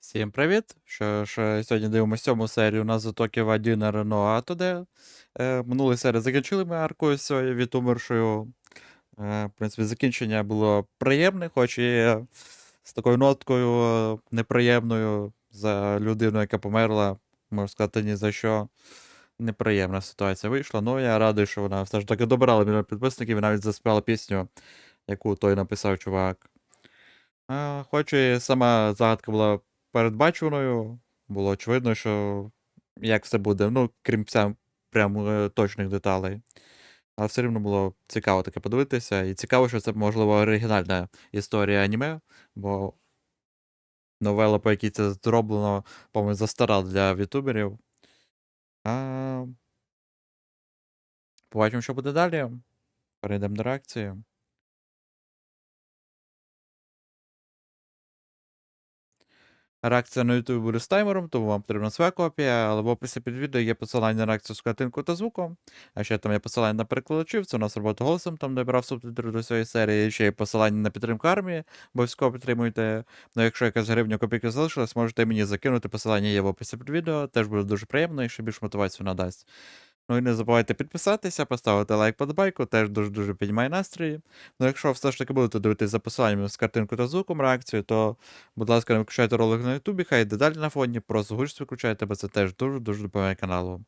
Всім привіт! Що ж, сьогодні дивимося сьому серію на затоки Вадіна Рено Атоде. Е, минулої серії закінчили ми аркою від умершою. Е, в принципі, закінчення було приємне, хоч і з такою ноткою неприємною за людину, яка померла, можна сказати, ні за що. Неприємна ситуація вийшла. Ну, я радий, що вона все ж таки добирала мільйон підписників і навіть заспівала пісню, яку той написав чувак. Е, Хоч і сама загадка була передбачуваною, було очевидно, що як все буде, ну, крім прям е, точних деталей. Але все рівно було цікаво таке подивитися. І цікаво, що це, можливо, оригінальна історія аніме, бо новела, по якій це зроблено, по-моєму, застара для ютуберів. А... Побачимо, що буде далі. Перейдемо до реакції. Реакція на YouTube буде з таймером, тому вам потрібна своя копія, але в описі під відео є посилання на реакцію з картинкою та звуком. А ще там є посилання на перекладачів, це у нас робота голосом, там де брав субтитри до цієї серії, ще є посилання на підтримку армії, обов'язково підтримуйте. Ну, якщо якась гривня копійки залишилась, можете мені закинути. Посилання є в описі під відео, теж буде дуже приємно ще більш мотивацію надасть. Ну і не забувайте підписатися, поставити лайк подобайку, теж дуже-дуже піднімає настрій. Ну, якщо все ж таки будете дивитися за посиланням з картинкою та звуком реакцію, то, будь ласка, не виключайте ролик на Ютубі, хай дедалі на фоні, просто гучно виключайте, бо це теж дуже-дуже допомагає каналу.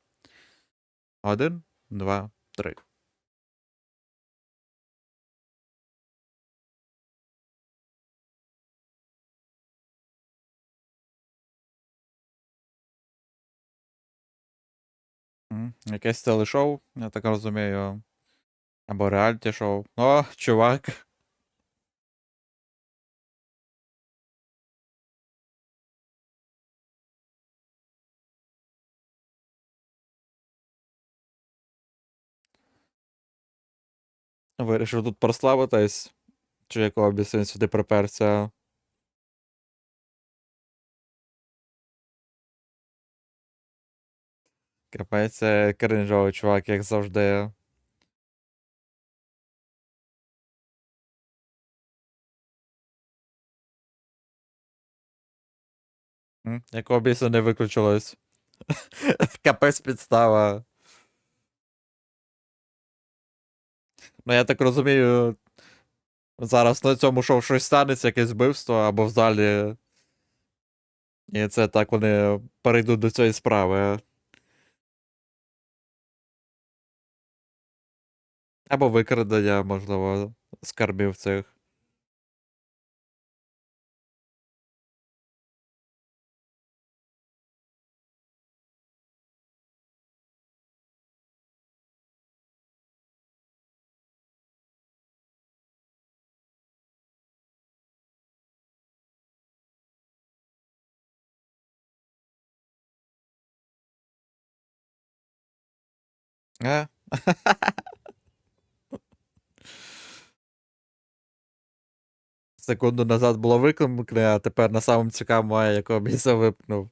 Один, два, три. Якесь телешоу, я так розумію. Або реаліті шоу. О, чувак. Вирішив тут прославитись. Чи якого біса сюди приперся. Капець, це кринжовий чувак, як завжди. М, Якого біса не виключилось. Капець підстава. Ну, я так розумію, зараз на цьому шоу щось станеться, якесь вбивство або в залі. І це так вони перейдуть до цієї справи. Або викрадення, можливо, скарбів цих. Е? Секунду назад було викликне, а тепер на самому цікавому, якого місця випнув.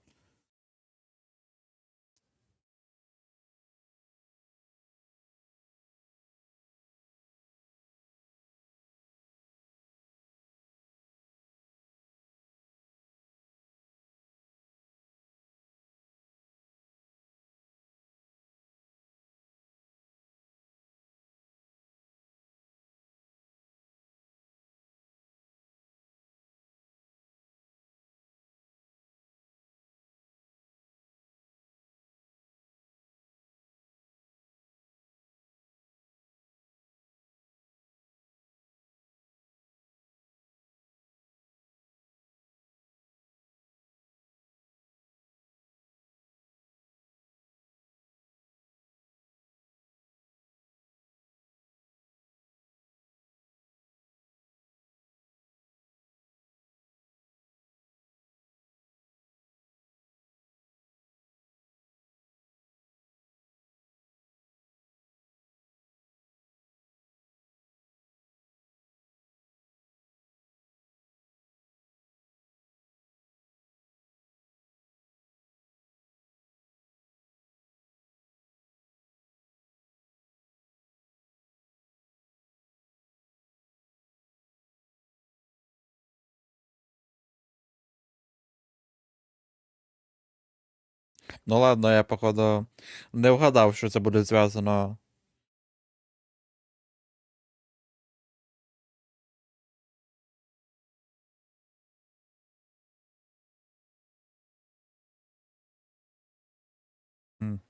Ну ладно, я походу не вгадав, що це буде зв'язано.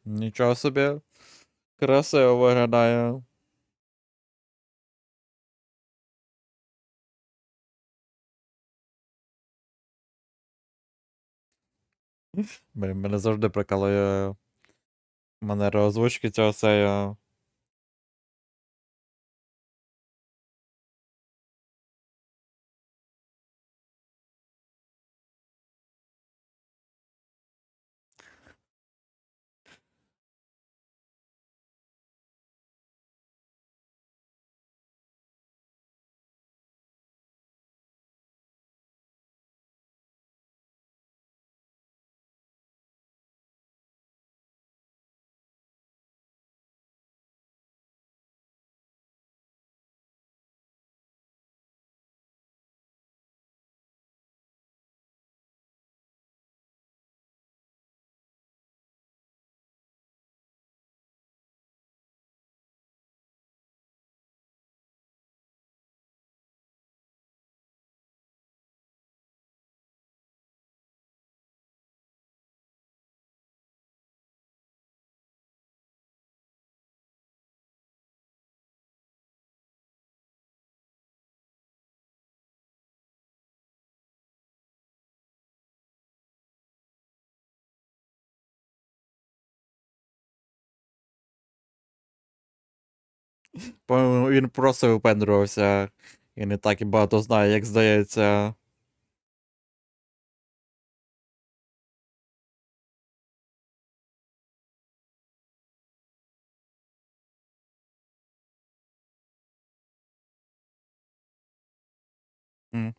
Нічого собі. Красиво виглядає. Мене завжди прикалує манера озвучки цього сею. Він просто випендрювався і не так і багато знає, як здається.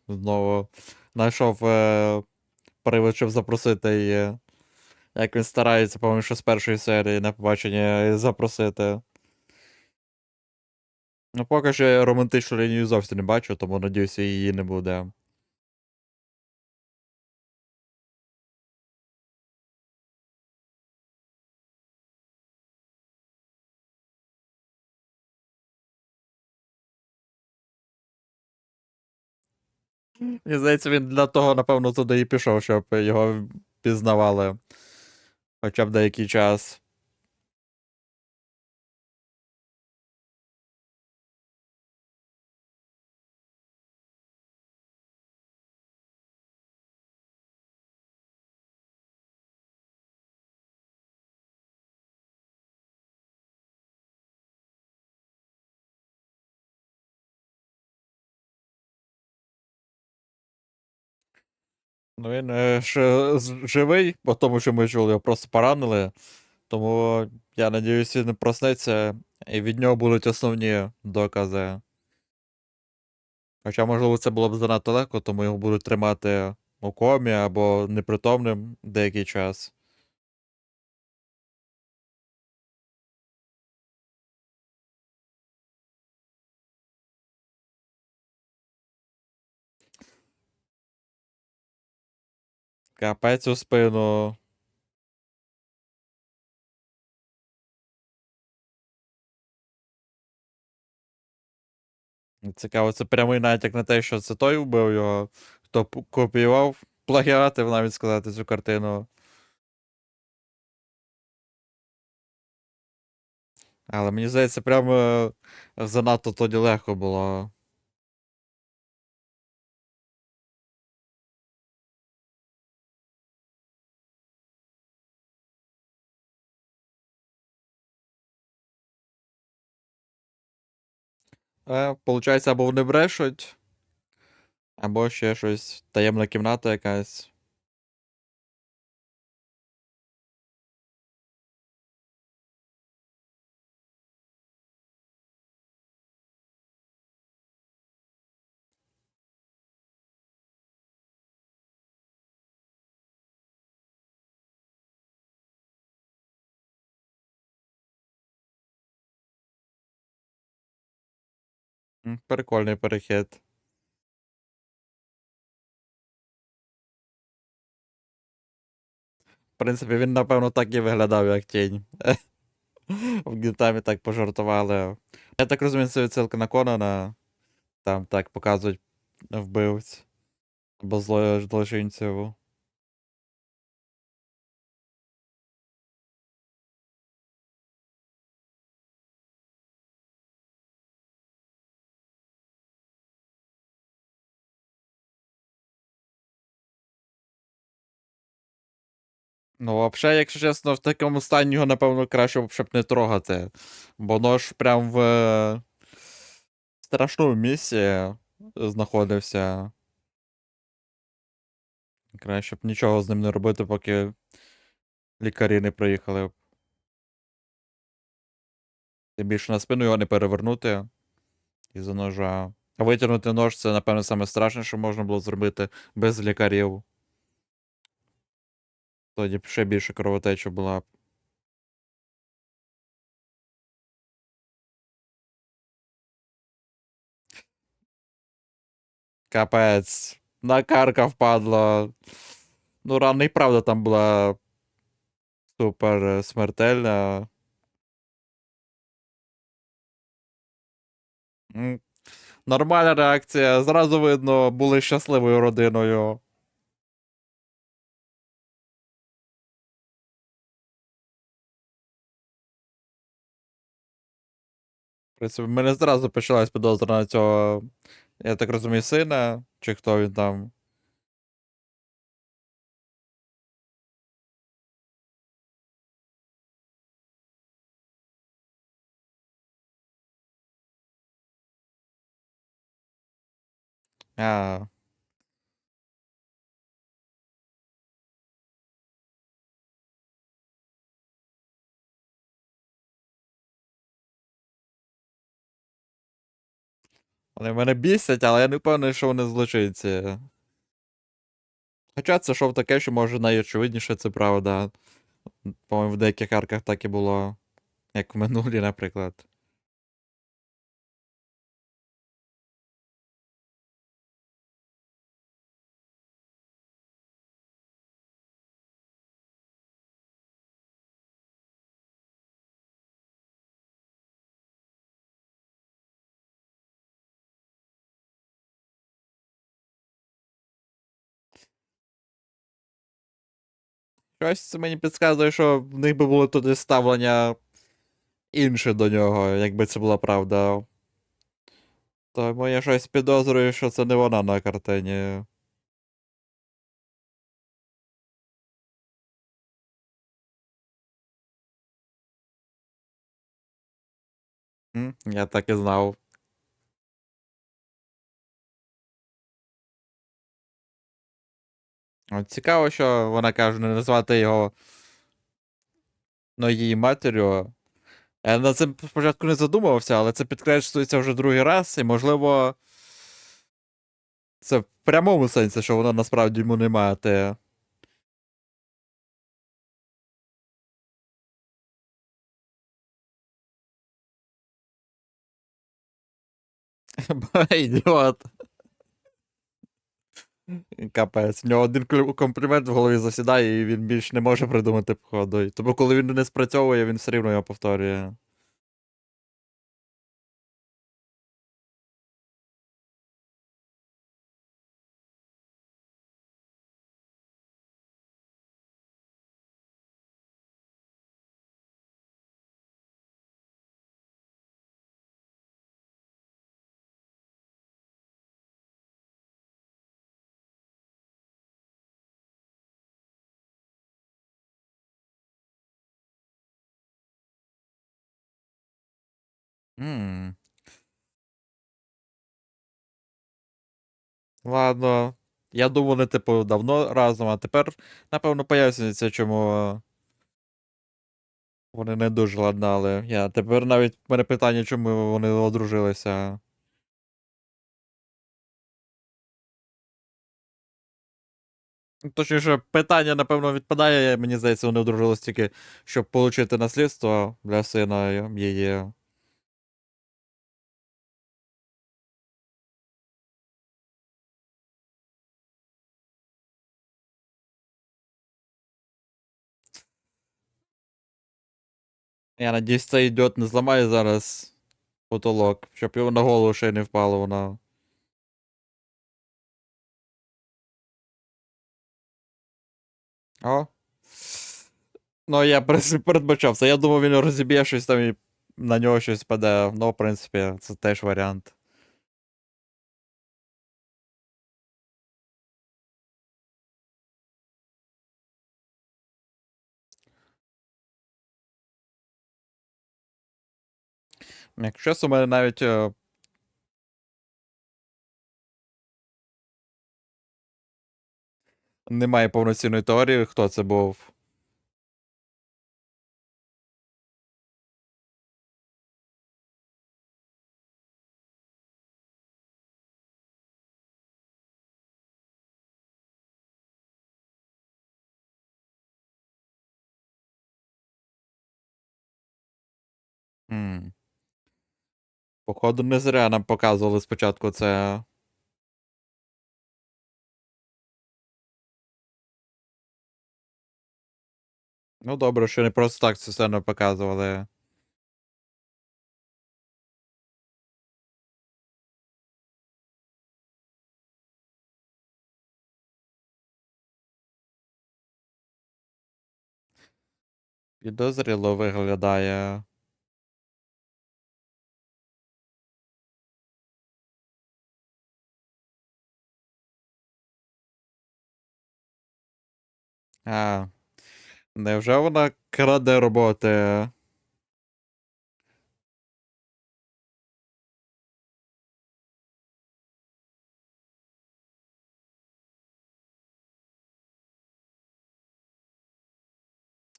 Знову знайшов е, привид, щоб запросити її. Як він старається, по-моєму, що з першої серії на побачення запросити. Ну, поки що я романтичну лінію зовсім не бачу, тому надіюся, її не буде. Мені здається, він для того, напевно, туди і пішов, щоб його пізнавали. Хоча б деякий час. Ну, він е, ще живий, по тому, що ми чули, його просто поранили. Тому я сподіваюся, він проснеться, і від нього будуть основні докази. Хоча, можливо, це було б занадто легко, тому його будуть тримати у комі або непритомним деякий час. Капець у спину. Цікаво, це прямий натяк на те, що це той вбив його, хто копіював, плагіатив, навіть сказати, цю картину. Але мені здається, прямо е, занадто тоді легко було. Е, получається, або вони брешуть, або ще щось. Таємна кімната якась. Прикольний перехід. В принципі, він, напевно, так і виглядав, як тінь. В Гінтамі так пожартували. Я так розумію, це відсилка на Конана. Там так показують вбивць. Або зло- злочинців. Ну, взагалі, якщо чесно, в такому стані його, напевно, краще щоб не трогати. Бо нож прям в е, страшному місці знаходився. Краще б нічого з ним не робити, поки лікарі не приїхали. Тим більше на спину його не перевернути із-за ножа. А витягнути нож це, напевно, саме страшне, що можна було зробити без лікарів. Тоді б ще більше кровотеча була б. Капець. На карка впадла. Ну, рана і правда там була супер смертельна. Нормальна реакція. Зразу видно, були щасливою родиною. Принципі, мене зразу почалась підозра на цього, я так розумію, сина, чи хто він там. А, вони мене бісять, але я не впевнений, що вони злочинці. Хоча це шов таке, що може найочевидніше, це правда. По-моєму, в деяких арках так і було. Як в минулі, наприклад. Щось мені підказує, що в них би було туди ставлення інше до нього, якби це була правда. Тому я щось підозрюю, що це не вона на картині. Я так і знав. От цікаво, що вона каже, не назвати його ну, матір'ю. Я над цим спочатку не задумувався, але це підкреслюється вже другий раз, і, можливо, це в прямому сенсі, що вона насправді йому не мати. Ідіот. Капець. В нього один комплімент в голові засідає, і він більш не може придумати походу. Тому коли він не спрацьовує, він все рівно його повторює. Ладно. Я думав, вони, типу, давно разом, а тепер, напевно, пояснюється, чому вони не дуже ладнали. Я тепер навіть в мене питання, чому вони одружилися. Точніше, питання, напевно, відпадає. Мені здається, вони одружились тільки, щоб отримати наслідство для сина її. Я надіюсь, цей ідіот не зламає зараз потолок, щоб його на голову ще не впало вона. О. Ну, я в принципі, передбачав це. Я думав, він розіб'є щось там і на нього щось паде. Ну, в принципі, це теж варіант. Якщо у мене навіть. е, Немає повноцінної теорії, хто це був. Походу, не зря нам показували спочатку це. Ну, добре, що не просто так цю сцену показували. Підозріло виглядає. А. Невже вона краде роботи?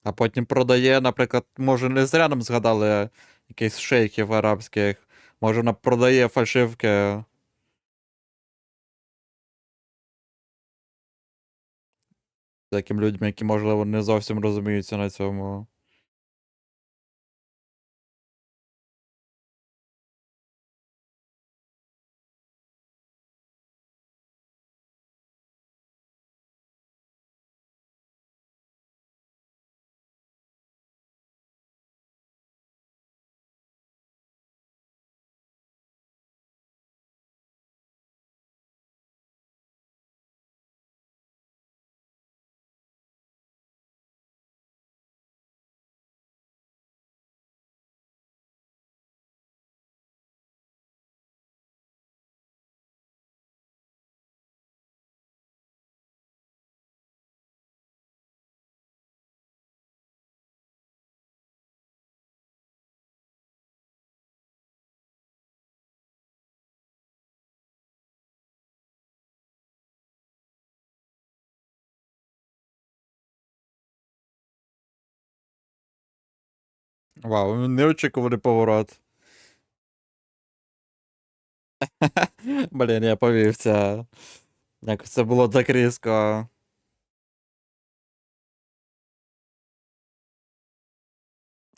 А потім продає, наприклад, може, не зря нам згадали якихось шейхів арабських. Може, вона продає фальшивки. Таким людям, які, можливо, не зовсім розуміються на цьому. Вау, неочікуваний поворот. Блін, я повівся. Якось це було так різко.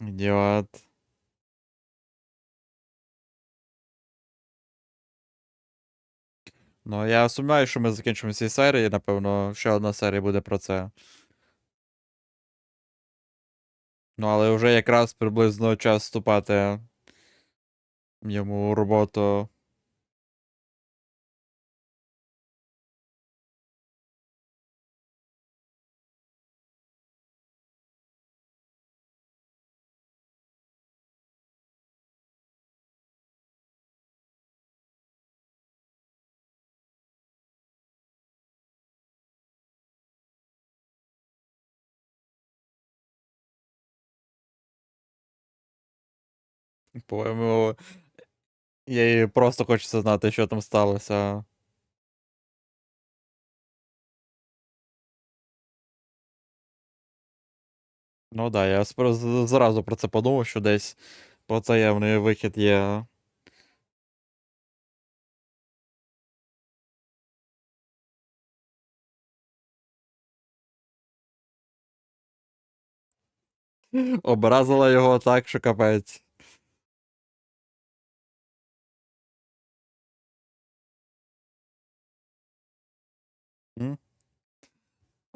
Ідіот. Ну, я сумніваюся, що ми закінчимо ці серії, напевно, ще одна серія буде про це. Ну, але вже якраз приблизно час вступати йому роботу. По-моєму, їй просто хочеться знати, що там сталося. Ну да, я зразу про це подумав, що десь потаємний вихід є. Образила його так, що капець.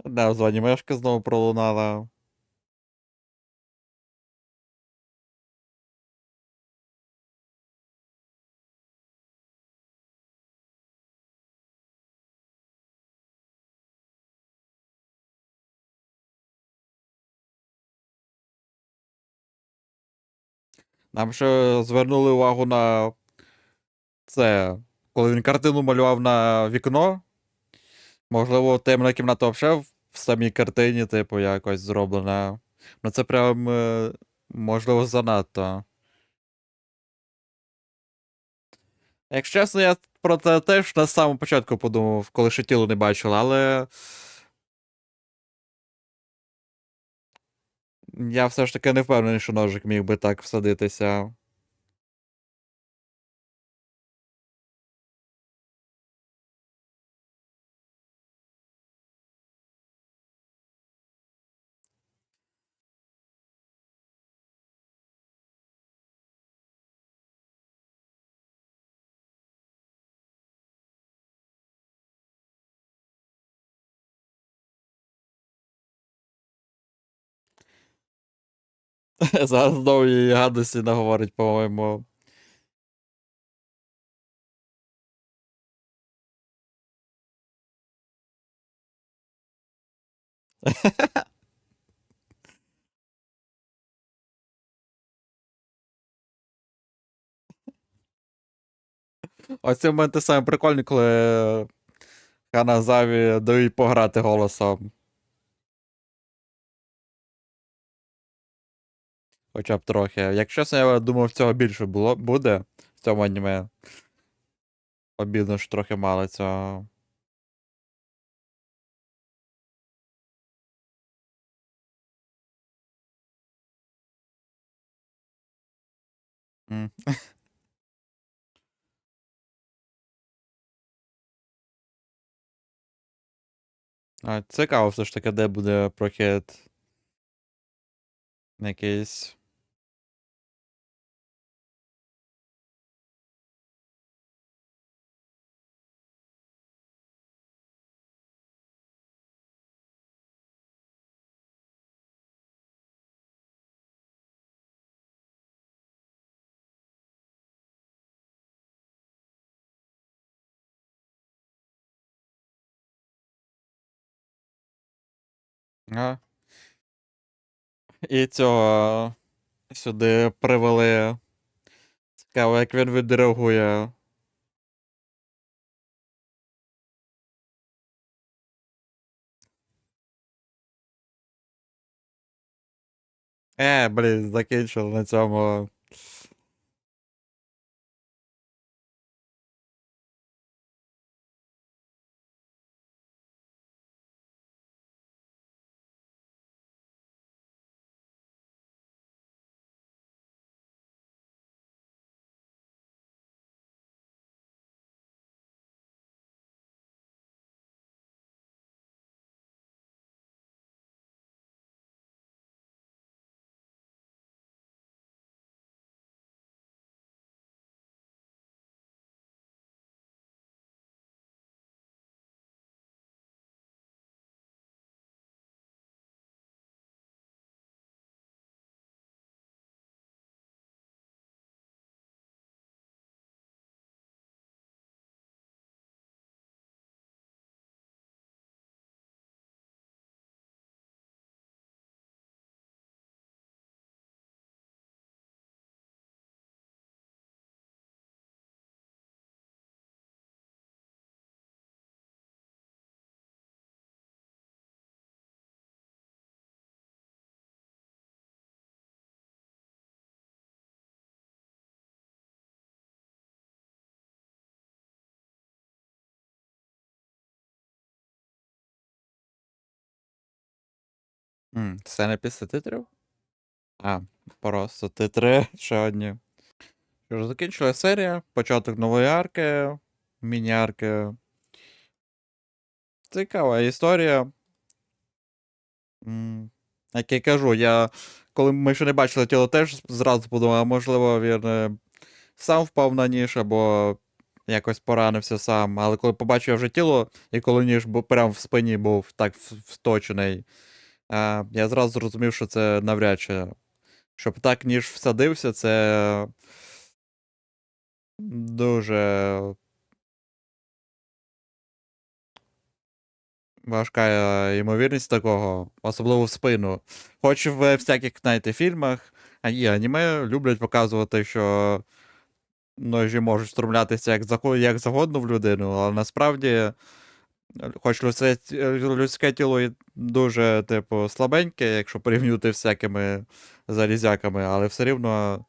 Да, званімешка знову пролунала. Нам ще звернули увагу на це, коли він картину малював на вікно. Можливо, темна кімната взагалі в самій картині, типу, якось зроблена. Ну це прям, е, можливо, занадто. Якщо чесно, я про це теж на самому початку подумав, коли ще тіло не бачив, але. Я все ж таки не впевнений, що ножик міг би так всадитися. Зараз знову її гадості наговорить, по-моєму. Оці моменти саме прикольні, коли Ханазаві дають пограти голосом. Хоча б трохи. Якщо чесно, я думав, цього більше було, буде в цьому аніме. Обідно, що трохи мало цього. Цікаво все ж таки, де буде прохід. Якийсь. А. І цього сюди привели. Цікаво, як він відреагує. Е, блін, закінчили на цьому. Це не після титрів? А, просто титри ще одні. Що ж, закінчила серія, початок нової арки, міні-арки. Цікава історія. М, Як я кажу, я коли ми ще не бачили тіло, теж зразу подумав, а можливо, він е, сам впав на ніж, або якось поранився сам. Але коли побачив вже тіло, і коли ніж був прямо в спині був так вточений, а, я зразу зрозумів, що це навряд чи. Щоб так ніж всадився, це дуже важка е, ймовірність такого, особливо в спину. Хоч в всяких, знаєте, фільмах, і аніме люблять показувати, що ножі можуть встромлятися як, як загодно в людину, але насправді, е, хоч людське, людське тіло дуже, типу, слабеньке, якщо порівнювати всякими залізяками, але все рівно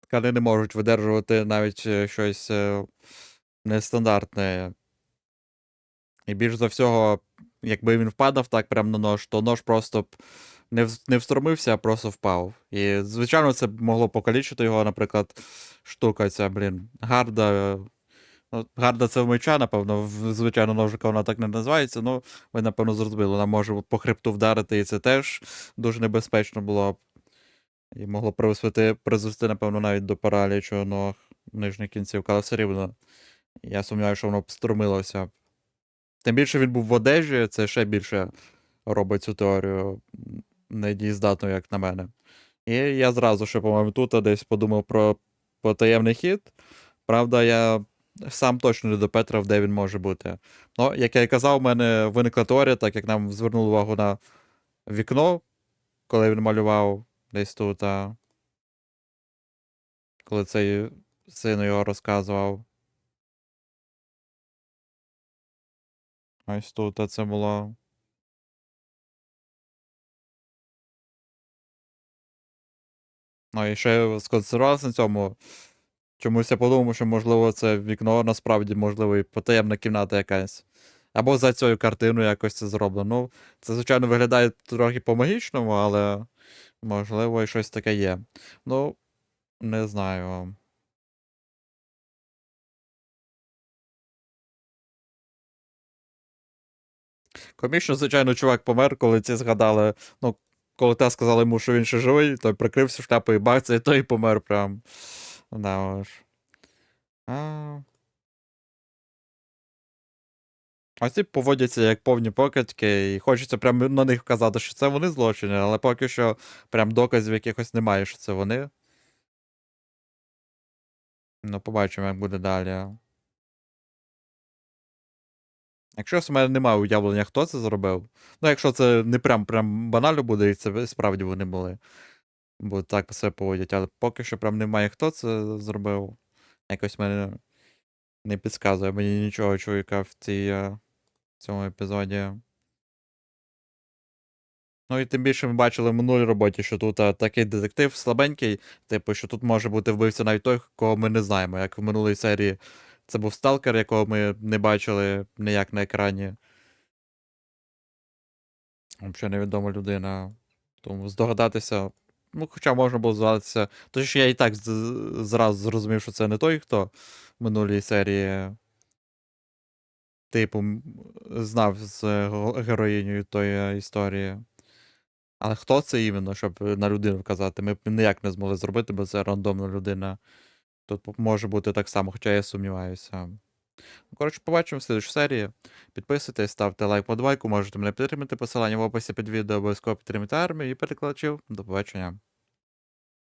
тканини можуть видержувати навіть е, щось е, нестандартне. І більш за всього, якби він впадав так прямо на нож, то нож просто б не, вз- не встромився, а просто впав. І, звичайно, це могло покалічити його, наприклад, штука ця, блін, гарда. Ну, гарда це в меча, напевно, в звичайно ножика вона так не називається, ну, ви, напевно, зрозуміли, вона може по хребту вдарити, і це теж дуже небезпечно було б. І могло призвести, призвести, напевно, навіть до паралічу ног нижніх кінців, але все рівно. Я сумніваюся, що воно б струмилося. Тим більше він був в одежі, це ще більше робить цю теорію недієздатною, як на мене. І я зразу ще, по-моєму, тут десь подумав про потаємний хід. Правда, я сам точно не допетрав, де він може бути. Ну, як я і казав, у мене виникла теорія, так як нам звернули увагу на вікно, коли він малював десь тут, а... коли цей син його розказував. Ось тут це було. Ну і ще сконцентрувався на цьому. Чомусь я подумав, що, можливо, це вікно насправді, можливо, і потаємна кімната якась. Або за цією картиною якось це зроблено. Ну, це, звичайно, виглядає трохи по-магічному, але можливо і щось таке є. Ну, не знаю. Комічно, звичайно, чувак помер, коли ці згадали. Ну, коли те сказали йому, що він ще живий, той прикрився шляпою бавця, і той помер прям. Да, ось. А... Ось ці поводяться як повні покидьки, і хочеться прямо на них казати, що це вони злочини, але поки що прям доказів якихось немає, що це вони. Ну, побачимо, як буде далі. Якщо в мене немає уявлення, хто це зробив. Ну, якщо це не прям прям банально буде, і це справді вони були. Бо так все поводять, але поки що прям немає, хто це зробив. Якось мене не підказує мені нічого чоловіка в цій, е, цьому епізоді. Ну і тим більше ми бачили в минулій роботі, що тут е, такий детектив слабенький, типу, що тут може бути вбивця навіть той, кого ми не знаємо. Як в минулій серії це був сталкер, якого ми не бачили ніяк на екрані. Взагалі невідома людина. Тому здогадатися. Ну, хоча можна було. Тому що я і так зразу зрозумів, що це не той, хто в минулій серії. Типу, знав з е, героїнею тої е, історії. Але хто це іменно, щоб на людину вказати? Ми б ніяк не змогли зробити, бо це рандомна людина. Тут може бути так само, хоча я сумніваюся. Ну, Коротше, побачимо в слідчій серії. Підписуйтесь, ставте лайк, подбайку, можете мене підтримати. Посилання в описі під відео, обов'язково підтримати армію і перекладачів. До побачення.